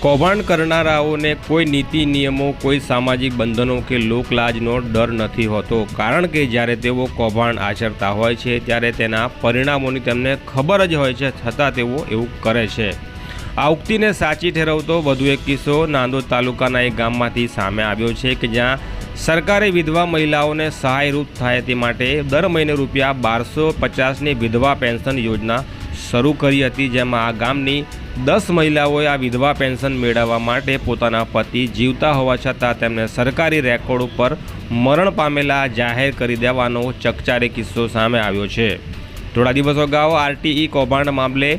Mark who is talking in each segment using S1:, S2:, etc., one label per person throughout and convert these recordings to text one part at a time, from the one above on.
S1: કૌભાંડ કરનારાઓને કોઈ નીતિ, નિયમો, કોઈ સામાજિક બંધનો કે લોકલાજનો ડર નથી હોતો. કારણ કે જ્યારે તેઓ કૌભાંડ આચરતા હોય છે, ત્યારે તેના પરિણામોની તેમને ખબર જ હોય છે, છતાં તેઓ એવું કરે છે. આ ઉક્તિને સાચી ઠેરવતો વધુ એક કિસ્સો નાંદોદ તાલુકાના એક ગામમાંથી સામે આવ્યો છે કે જ્યાં સરકારે વિધવા મહિલાઓને સહાયરૂપ થાય તે માટે દર મહિને રૂપિયા બારસો પચાસની વિધવા પેન્શન યોજના શરૂ કરી હતી, જેમાં આ ગામની દસ મહિલાઓએ આ વિધવા પેન્શન મેળવવા માટે પોતાના પતિ જીવતા હોવા છતાં તેમને સરકારી રેકોર્ડ ઉપર મરણ પામેલા જાહેર કરી દેવાનો ચકચારે કિસ્સો સામે આવ્યો છે. થોડા દિવસો અગાઉ આરટીઈ કૌભાંડ મામલે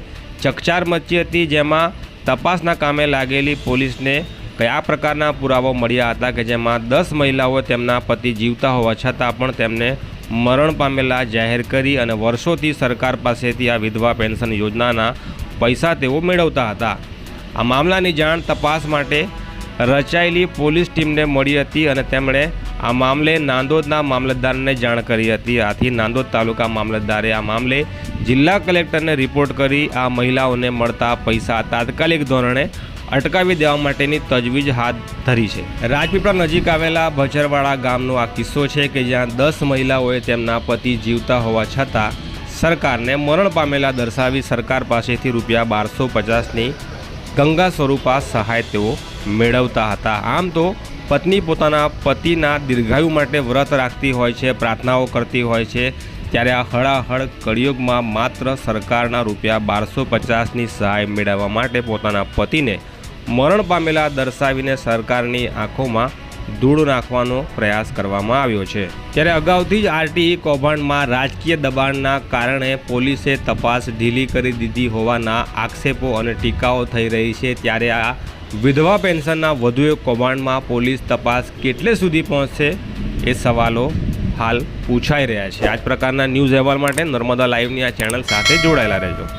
S1: ચકચાર મચી હતી, જેમાં તપાસના કામે લાગેલી પોલીસને કયા પ્રકારના પુરાવો મળ્યા હતા કે જેમાં દસ મહિલાઓ તેમના પતિ જીવતા હોવા છતાં પણ તેમને મરણ પામેલા જાહેર કરી અને વર્ષોથી સરકાર પાસેથી આ વિધવા પેન્શન યોજનાના પૈસા તેઓ મેળવતા હતા. આ મામલાની જાણ તપાસ માટે રચાયેલી પોલીસ ટીમને મળી હતી અને તેમણે આ મામલે નાંદોદના મામલતદારને જાણ કરી હતી. આથી નાંદોદ તાલુકા મામલતદારે આ મામલે જિલ્લા કલેક્ટરને રિપોર્ટ કરી આ મહિલાઓને મળતા પૈસા તાત્કાલિક ધોરણે અટકાવી દેવા માટેની તજવીજ હાથ ધરી છે. રાજપીપળા નજીક આવેલા ભચરવાડા ગામનો આ કિસ્સો છે કે જ્યાં દસ મહિલાઓએ તેમના પતિ જીવતા હોવા છતાં સરકારને મરણ પામેલા દર્શાવી સરકાર પાસેથી રૂપિયા બારસો પચાસની ગંગા સ્વરૂપા સહાય તેઓ મેળવતા હતા. આમ તો પત્ની પોતાના પતિના દીર્ઘાયુ માટે વ્રત રાખતી હોય છે, પ્રાર્થનાઓ કરતી હોય છે, ત્યારે આ હળાહળ કળિયુગમાં માત્ર સરકારના રૂપિયા બારસો પચાસની સહાય મેળવવા માટે પોતાના પતિને મરણ પામેલા દર્શાવીને સરકારની આંખોમાં ધૂળ નાખવાનો પ્રયાસ કરવામાં આવ્યો છે. ત્યારે અગાઉથી જ આરટીઈ કૌભાંડમાં રાજકીય દબાણના કારણે પોલીસે તપાસ ઢીલી કરી દીધી હોવાના આક્ષેપો અને ટીકાઓ થઈ રહી છે. ત્યારે આ વિધવા પેન્શનના વધુ એક કૌભાંડમાં પોલીસ તપાસ કેટલે સુધી પહોંચશે એ સવાલો હાલ પૂછાઈ રહ્યા છે. આ જ પ્રકારના ન્યૂઝ અહેવાલ માટે નર્મદા લાઈવની આ ચેનલ સાથે જોડાયેલા રહેજો.